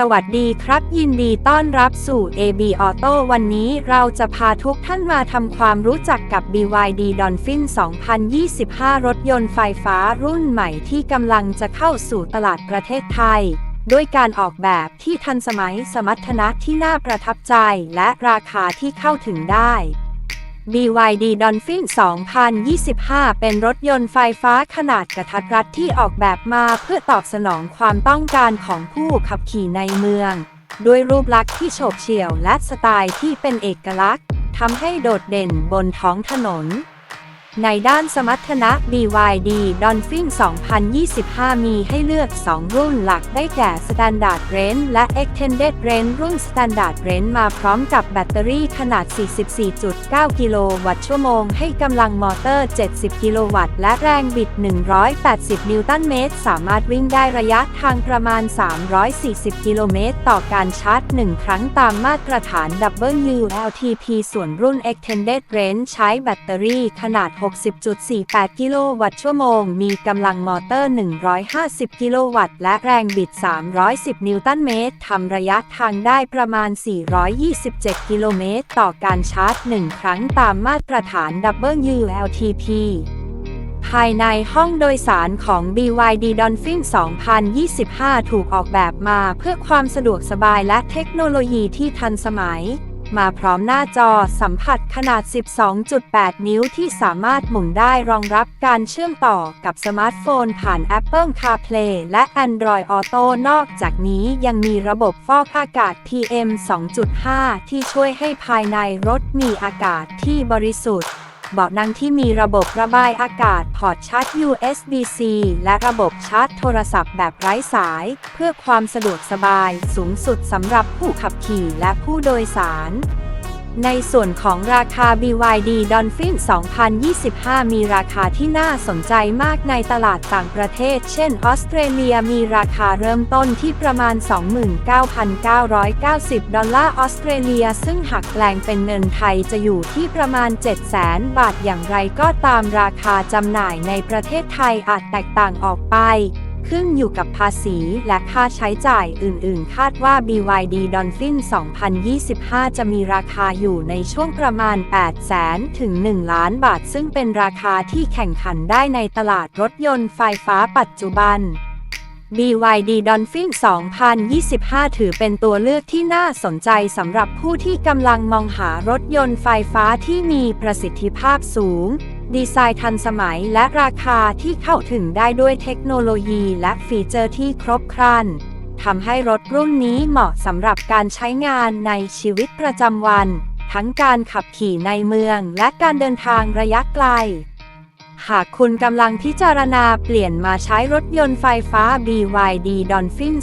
สวัสดีครับ ยินดีต้อนรับสู่ AB Auto วันนี้เราจะพาทุกท่านมาทำความรู้จักกับ BYD Dolphin 2025 รถยนต์ไฟฟ้ารุ่นใหม่ที่กำลังจะเข้าสู่ตลาดประเทศไทย ด้วยการออกแบบที่ทันสมัยสมรรถนะที่น่าประทับใจและราคาที่เข้าถึงได้ BYD Dolphin 2025 เป็นรถยนต์ไฟฟ้าขนาดกระทัดรัดที่ออกแบบมาเพื่อตอบสนองความต้องการของผู้ขับขี่ในเมือง ด้วยรูปลักษณ์ที่โฉบเฉี่ยวและสไตล์ที่เป็นเอกลักษณ์ทำให้โดดเด่นบนท้องถนน ในด้านสมรรถนะ BYD Dolphin 2025 มีให้เลือก 2 รุ่นหลักได้แก่ Standard Range และ Extended Range รุ่น Standard Range มาพร้อมกับแบตเตอรี่ขนาด 44.9 กิโลวัตต์ชั่วโมง ให้กำลังมอเตอร์ 70 กิโลวัตต์ และแรงบิด 180 นิวตันเมตร สามารถวิ่งได้ระยะทางประมาณ 340 กิโลเมตร ต่อการชาร์จ 1 ครั้งตามมาตรฐาน WLTP ส่วนรุ่น Extended Range ใช้แบตเตอรี่ขนาด60.48 กิโลวัตต์ชั่วโมง มีกำลังมอเตอร์ 150 กิโลวัตต์ และแรงบิด 310 นิวตันเมตร ทำระยะทางได้ประมาณ 427 กิโลเมตร ต่อการชาร์จ 1 ครั้งตามมาตรฐาน WLTP ภายในห้องโดยสารของ BYD Dolphin 2025 ถูกออกแบบมาเพื่อความสะดวกสบายและเทคโนโลยีที่ทันสมัย มาพร้อมหน้าจอสัมผัสขนาด 12.8 นิ้วที่สามารถหมุนได้รองรับการเชื่อมต่อกับสมาร์ทโฟนผ่าน Apple CarPlay และ Android Auto นอกจากนี้ยังมีระบบฟอกอากาศ PM 2.5 ที่ช่วยให้ภายในรถมีอากาศที่บริสุทธิ์ เบาะนั่งที่มีระบบระบายอากาศ พอร์ตชาร์จ USB-C และระบบชาร์จโทรศัพท์แบบไร้สาย เพื่อความสะดวกสบายสูงสุดสำหรับผู้ขับขี่และผู้โดยสาร ในส่วนของราคา BYD Dolphin 2025 มีราคาที่น่าสนใจมากในตลาดต่างประเทศ เช่นออสเตรเลียมีราคาเริ่มต้นที่ประมาณ 29,990 ดอลลาร์ออสเตรเลีย ซึ่งหักแปลงเป็นเงินไทยจะอยู่ที่ประมาณ 700,000 บาทอย่างไรก็ตามราคาจำหน่ายในประเทศไทยอาจแตกต่างออกไป ขึ้นอยู่กับภาษีและค่าใช้จ่ายอื่น ๆ คาดว่า BYD Dolphin 2025 จะมีราคาอยู่ในช่วงประมาณ 800,000ถึง 1 ล้านบาท ซึ่งเป็นราคาที่แข่งขันได้ในตลาดรถยนต์ไฟฟ้าปัจจุบัน BYD Dolphin 2025 ถือเป็นตัวเลือกที่น่าสนใจสำหรับผู้ที่กำลังมองหารถยนต์ไฟฟ้าที่มีประสิทธิภาพสูง ดีไซน์ทันสมัยและราคาที่เข้าถึงได้ด้วยเทคโนโลยีและฟีเจอร์ที่ครบครันทำให้รถรุ่นนี้เหมาะสำหรับการใช้งานในชีวิตประจำวัน ทั้งการขับขี่ในเมืองและการเดินทางระยะไกล หากคุณกำลังพิจารณาเปลี่ยนมาใช้รถยนต์ไฟฟ้า BYD Dolphin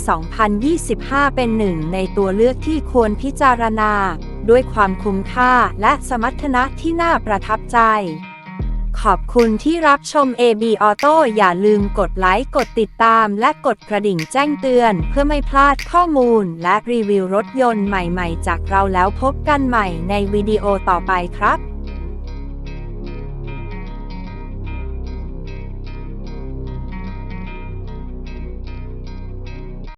2025 เป็นหนึ่งในตัวเลือกที่ควรพิจารณา ด้วยความคุ้มค่าและสมรรถนะที่น่าประทับใจ ขอบคุณที่รับชม AB Auto อย่าลืมกดไลค์ กดติดตาม และกดกระดิ่งแจ้งเตือน เพื่อไม่พลาดข้อมูล และรีวิวรถยนต์ใหม่ๆ จากเราแล้วพบกันใหม่ในวิดีโอต่อไปครับ